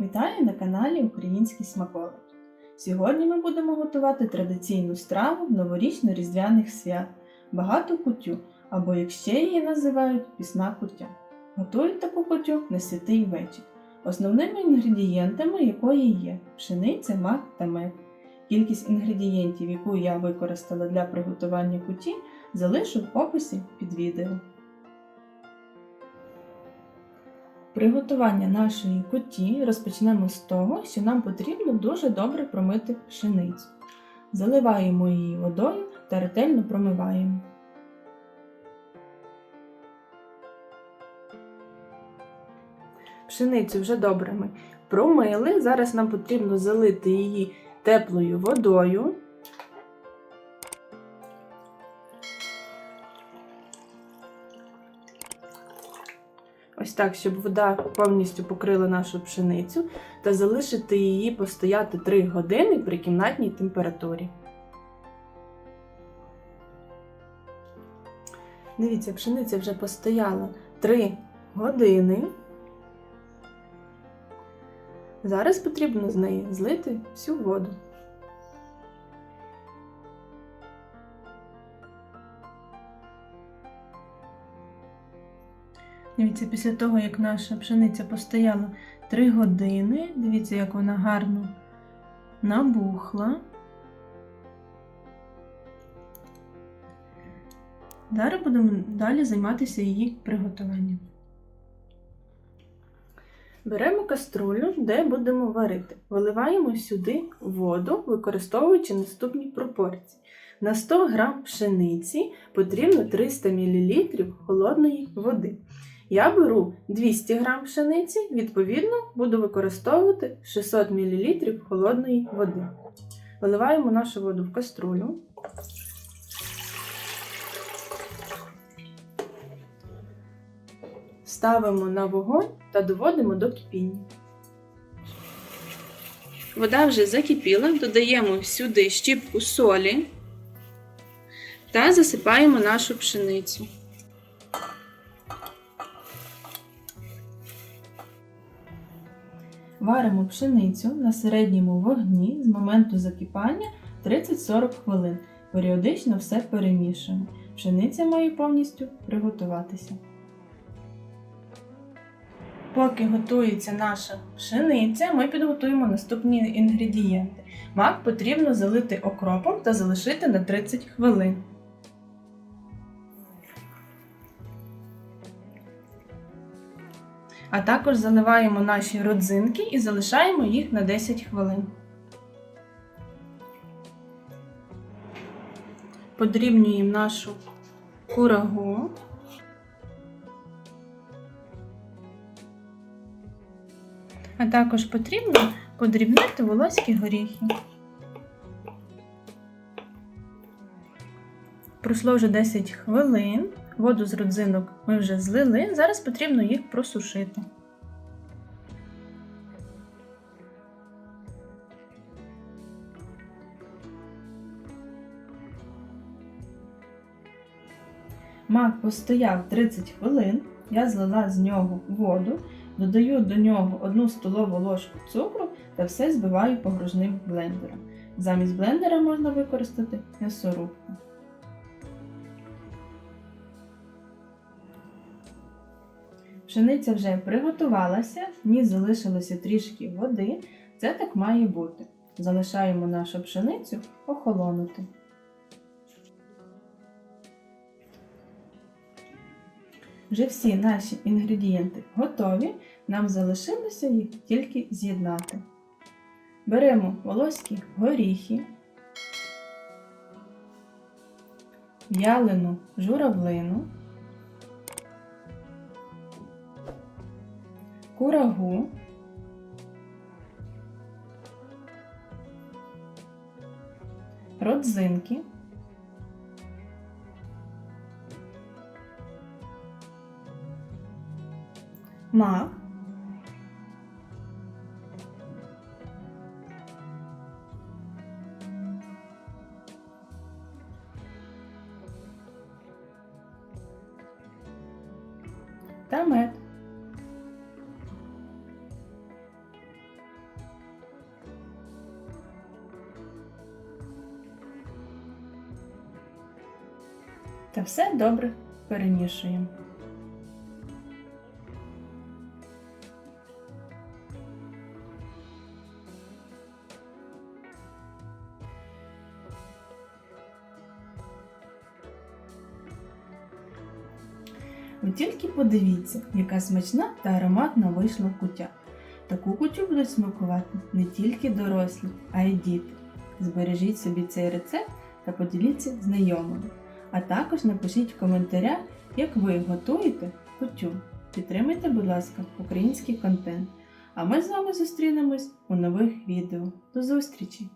Вітаю на каналі Український смаколик. Сьогодні ми будемо готувати традиційну страву в новорічно-різдвяних свят багату кутю, або як ще її називають пісна кутя. Готують таку кутю на святий вечір, основними інгредієнтами якої є пшениця, мак та мед. Кількість інгредієнтів, яку я використала для приготування куті, залишу в описі під відео. Приготування нашої куті розпочнемо з того, що нам потрібно дуже добре промити пшеницю. Заливаємо її водою та ретельно промиваємо. Пшеницю вже добре ми промили. Зараз нам потрібно залити її теплою водою. Ось так, щоб вода повністю покрила нашу пшеницю та залишити її постояти 3 години при кімнатній температурі. Дивіться, пшениця вже постояла 3 години. Зараз потрібно з неї злити всю воду. Дивіться, після того, як наша пшениця постояла 3 години, дивіться, як вона гарно набухла. Зараз будемо далі займатися її приготуванням. Беремо каструлю, де будемо варити. Виливаємо сюди воду, використовуючи наступні пропорції. На 100 г пшениці потрібно 300 мл холодної води. Я беру 200 г пшениці, відповідно, буду використовувати 600 мл холодної води. Виливаємо нашу воду в каструлю. Ставимо на вогонь та доводимо до кипіння. Вода вже закипіла, додаємо сюди щіпку солі та засипаємо нашу пшеницю. Варимо пшеницю на середньому вогні з моменту закипання 30-40 хвилин. Періодично все перемішуємо. Пшениця має повністю приготуватися. Поки готується наша пшениця, ми підготуємо наступні інгредієнти. Мак потрібно залити окропом та залишити на 30 хвилин. А також заливаємо наші родзинки і залишаємо їх на 10 хвилин. Подрібнюємо нашу курагу. А також потрібно подрібнити волоські горіхи. Пройшло вже 10 хвилин. Воду з родзинок ми вже злили. Зараз потрібно їх просушити. Мак постояв 30 хвилин. Я злила з нього воду, додаю до нього 1 столову ложку цукру та все збиваю погружним блендером. Замість блендера можна використати м'ясорубку. Пшениця вже приготувалася, в ній залишилося трішки води. Це так має бути. Залишаємо нашу пшеницю охолонути. Вже всі наші інгредієнти готові, нам залишилося їх тільки з'єднати. Беремо волоські горіхи, в'ялену журавлину, курагу, родзинки, мак, та мед. Та все добре перемішуємо. Ви тільки подивіться, яка смачна та ароматна вийшла кутя. Таку кутю будуть смакувати не тільки дорослі, а й діти. Збережіть собі цей рецепт та поділіться знайомими. А також напишіть в коментарях, як ви готуєте кутю. Підтримайте, будь ласка, український контент. А ми з вами зустрінемось у нових відео. До зустрічі!